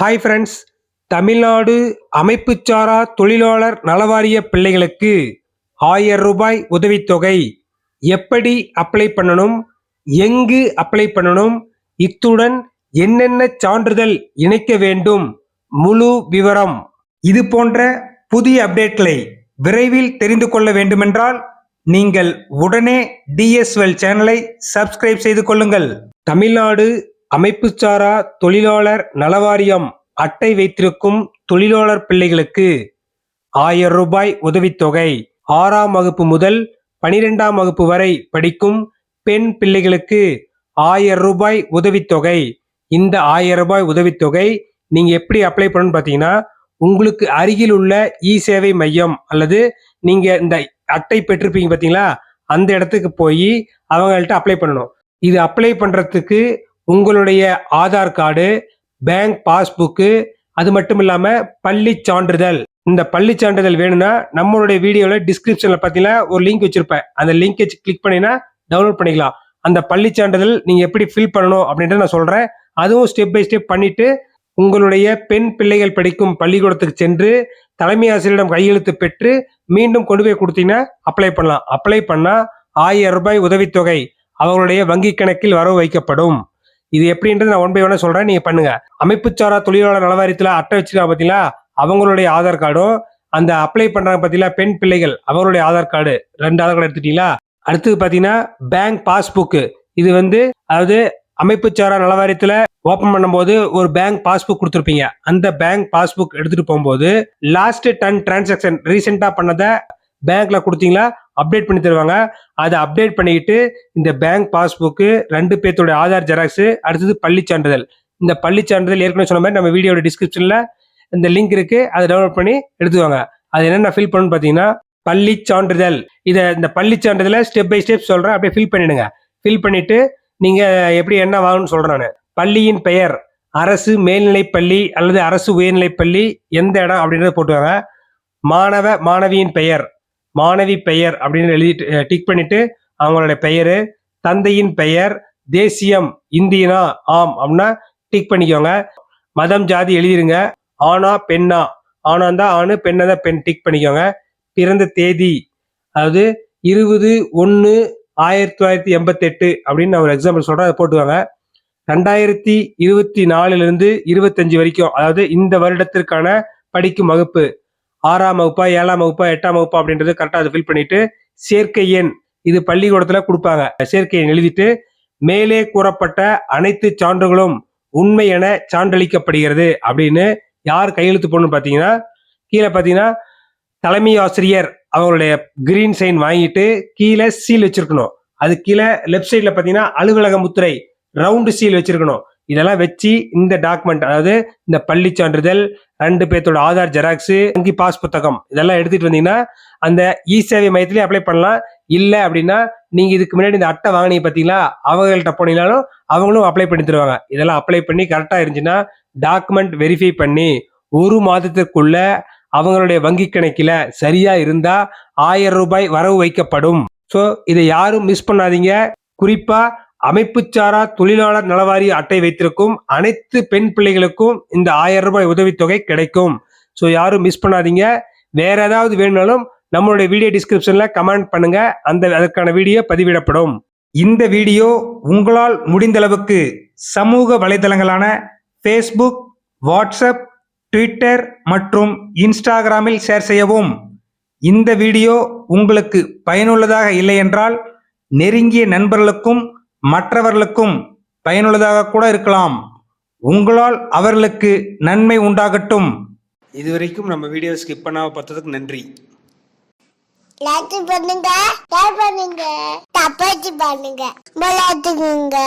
Hi friends Tamil Nadu அமைப்புச்சாரா தொழிலாளர் நலவாரிய பிள்ளைகளுக்கு ஆயிரம் ரூபாய் உதவித்தொகை. எப்படி அப்ளை பண்ணணும்? எங்கு அப்ளை பண்ணணும்? இத்துடன் என்னென்ன சான்றிதழ் இணைக்க வேண்டும்? முழு விவரம். இது போன்ற புதிய அப்டேட்களை விரைவில் தெரிந்து கொள்ள வேண்டுமென்றால் நீங்கள் உடனே டிஎஸ்எல் சேனலை சப்ஸ்கிரைப் செய்து கொள்ளுங்கள். தமிழ்நாடு அமைப்புச்சாரா தொழிலாளர் நலவாரியம் அட்டை வைத்திருக்கும் தொழிலாளர் பிள்ளைகளுக்கு ஆயிரம் ரூபாய் உதவித்தொகை. ஆறாம் வகுப்பு முதல் பனிரெண்டாம் வகுப்பு வரை படிக்கும் பெண் பிள்ளைகளுக்கு ஆயிரம் ரூபாய் உதவித்தொகை. இந்த ஆயிரம் ரூபாய் உதவித்தொகை நீங்கள் எப்படி அப்ளை பண்ணணும்னு பார்த்தீங்கன்னா உங்களுக்கு அருகில் உள்ள இ சேவை மையம் அல்லது நீங்கள் இந்த அட்டை பெற்றிருப்பீங்க பார்த்தீங்களா அந்த இடத்துக்கு போய் அவங்கள்ட்ட அப்ளை பண்ணணும். இது அப்ளை பண்ணுறதுக்கு உங்களுடைய ஆதார் கார்டு பேங்க் பாஸ்புக்கு அது மட்டும் இல்லாமல் பள்ளி சான்றிதழ். இந்த பள்ளி சான்றிதழ் வேணும்னா நம்மளுடைய வீடியோவில் டிஸ்கிரிப்ஷனில் பார்த்தீங்கன்னா ஒரு லிங்க் வச்சிருப்பேன். அந்த லிங்கை வச்சு கிளிக் பண்ணினா டவுன்லோட் பண்ணிக்கலாம். அந்த பள்ளி சான்றிதழ் நீங்கள் எப்படி ஃபில் பண்ணணும் அப்படின்றத நான் சொல்கிறேன் அதுவும் ஸ்டெப் பை ஸ்டெப் பண்ணிட்டு உங்களுடைய பெண் பிள்ளைகள் படிக்கும் பள்ளிக்கூடத்துக்கு சென்று தலைமை ஆசிரியரிடம் கையெழுத்து பெற்று மீண்டும் கொண்டு போய் கொடுத்தீங்கன்னா அப்ளை பண்ணலாம். அப்ளை பண்ணால் ஆயிரம் ரூபாய் உதவித்தொகை அவர்களுடைய வங்கி கணக்கில் வரவு வைக்கப்படும். இது எப்படின்றது நான் ஒன் பை ஒன்னா சொல்றேன். நீங்க பண்ணுங்க. அமைப்புச்சாரா தொழிலாளர் நலவாரியத்தில் அட்டை வச்சிருக்காங்க பார்த்தீங்களா அவங்களுடைய ஆதார் கார்டும் அந்த அப்ளை பண்றாங்க பார்த்தீங்களா பெண் பிள்ளைகள் அவங்களுடைய ஆதார் கார்டு ரெண்டு ஆதார் கார்டு எடுத்துட்டீங்களா? அடுத்தது பார்த்தீங்கன்னா பேங்க் பாஸ்புக் இது வந்து அதாவது அமைப்புச்சாரா நலவாரியத்தில் ஓப்பன் பண்ணும்போது ஒரு பேங்க் பாஸ்புக் கொடுத்துருப்பீங்க. அந்த பேங்க் பாஸ்புக் எடுத்துட்டு போகும்போது லாஸ்ட் டன் டிரான்சாக்ஷன் ரீசெண்டாக பண்ணதை பேங்க்ல கொடுத்தீங்களா? அப்டேட் பண்ணி தருவாங்க. அதை அப்டேட் பண்ணிக்கிட்டு இந்த பேங்க் பாஸ்புக்கு ரெண்டு பேர்த்தோட ஆதார் ஜெராக்ஸ் அடுத்தது பள்ளி சான்றிதழ். இந்த பள்ளி சான்றிதழ் ஏற்கனவே சொன்ன மாதிரி நம்ம வீடியோட டிஸ்கிரிப்ஷன்ல இந்த லிங்க் இருக்கு. அதை டவுன்லோட் பண்ணி எடுத்துவாங்க அது என்னென்ன ஃபில் பண்ணணும்னு பார்த்தீங்கன்னா பள்ளி சான்றிதழ். இதை இந்த பள்ளி சான்றிதழை ஸ்டெப் பை ஸ்டெப் சொல்றேன். அப்படியே ஃபில் பண்ணிடுங்க. ஃபில் பண்ணிட்டு நீங்க எப்படி என்ன வாங்கணும்னு சொல்றேன் நான். பள்ளியின் பெயர் அரசு மேல்நிலைப் பள்ளி அல்லது அரசு உயர்நிலைப் பள்ளி எந்த இடம் அப்படின்றத போட்டுவாங்க மாணவ மாணவியின் பெயர் மாணவி பெயர் அப்படின்னு எழுதி டிக் பண்ணிட்டு அவங்களோட பெயர் தந்தையின் பெயர் தேசியம் இந்தியனா ஆம் அப்படின்னா டிக் பண்ணிக்கோங்க. மதம் ஜாதி எழுதிருங்க. ஆணா பெண்ணா? ஆணா தான் ஆணு பெண்ணா தான் பெண் டிக் பண்ணிக்கோங்க. பிறந்த தேதி அதாவது இருபது ஒன்று ஆயிரத்தி தொள்ளாயிரத்தி எண்பத்தெட்டு அப்படின்னு நான் ஒரு எக்ஸாம்பிள் சொல்கிறேன் அதை போட்டுவாங்க ரெண்டாயிரத்தி இருபத்தி நாலுலேருந்து இருபத்தஞ்சு வரைக்கும் அதாவது இந்த வருடத்திற்கான படிக்கும் வகுப்பு ஆறாம் வகுப்பா ஏழாம் வகுப்பா எட்டாம் வகுப்பா அப்படின்றது கரெக்டாக அதை ஃபில் பண்ணிட்டு சேர்க்கை எண் இது பள்ளிக்கூடத்தில் கொடுப்பாங்க. சேர்க்கை எண் எழுதிட்டு மேலே கூறப்பட்ட அனைத்து சான்றுகளும் உண்மை என சான்றளிக்கப்படுகிறது அப்படின்னு யார் கையெழுத்து போடணும்னு பார்த்தீங்கன்னா கீழே பார்த்தீங்கன்னா தலைமை ஆசிரியர் அவங்களுடைய கிரீன் சைன் வாங்கிட்டு கீழே சீல் வச்சிருக்கணும். அது கீழே லெஃப்ட் சைடில் பார்த்தீங்கன்னா அலுவலக முத்திரை ரவுண்டு சீல் வச்சிருக்கணும். இதெல்லாம் வச்சு இந்த டாக்குமெண்ட் அதாவது இந்த பள்ளி சான்றிதழ் ரெண்டு பேர்த்தோட ஆதார் ஜெராக்ஸு வங்கி பாஸ் புத்தகம் இதெல்லாம் எடுத்துட்டு வந்தீங்கன்னா அந்த இ சேவை மையத்திலே அப்ளை பண்ணலாம். இல்லை அப்படின்னா நீங்கள் இதுக்கு முன்னாடி இந்த அட்டை வாங்கினீங்க பார்த்தீங்களா அவங்கள்ட்ட போனீங்கனாலும் அவங்களும் அப்ளை பண்ணி தருவாங்க. இதெல்லாம் அப்ளை பண்ணி கரெக்டாக இருந்துச்சுன்னா டாக்குமெண்ட் வெரிஃபை பண்ணி ஒரு மாதத்திற்குள்ள அவங்களுடைய வங்கி கணக்கில் சரியாக இருந்தால் ஆயிரம் ரூபாய் வரவு வைக்கப்படும். ஸோ இதை யாரும் மிஸ் பண்ணாதீங்க. குறிப்பாக அமைப்புச்சாரா தொழிலாளர் நலவாரிய அட்டை வைத்திருக்கும் அனைத்து பெண் பிள்ளைகளுக்கும் இந்த ஆயிரம் ரூபாய் உதவித்தொகை கிடைக்கும். ஸோ யாரும் மிஸ் பண்ணாதீங்க. வேற ஏதாவது வேணும்னாலும் நம்மளுடைய வீடியோ டிஸ்கிரிப்ஷன்ல கமெண்ட் பண்ணுங்க. அந்த அதற்கான வீடியோ பதிவிடப்படும். இந்த வீடியோ உங்களால் முடிந்த அளவுக்கு சமூக வலைதளங்களான ஃபேஸ்புக் வாட்ஸ்அப் ட்விட்டர் மற்றும் இன்ஸ்டாகிராமில் ஷேர் செய்யவும். இந்த வீடியோ உங்களுக்கு பயனுள்ளதாக இல்லை என்றால் நெருங்கிய நண்பர்களுக்கும் மற்றவர்களுக்கும் பயனுள்ளதாக கூட இருக்கலாம். உங்களால் அவர்களுக்கு நன்மை உண்டாகட்டும். இதுவரைக்கும் நம்ம வீடியோ ஸ்கிப் பண்ணாம பார்த்ததுக்கு நன்றி. லைக் பண்ணுங்க ஷேர் பண்ணுங்க தப்பாச்சு பண்ணுங்க விளையாட்டுக்குங்க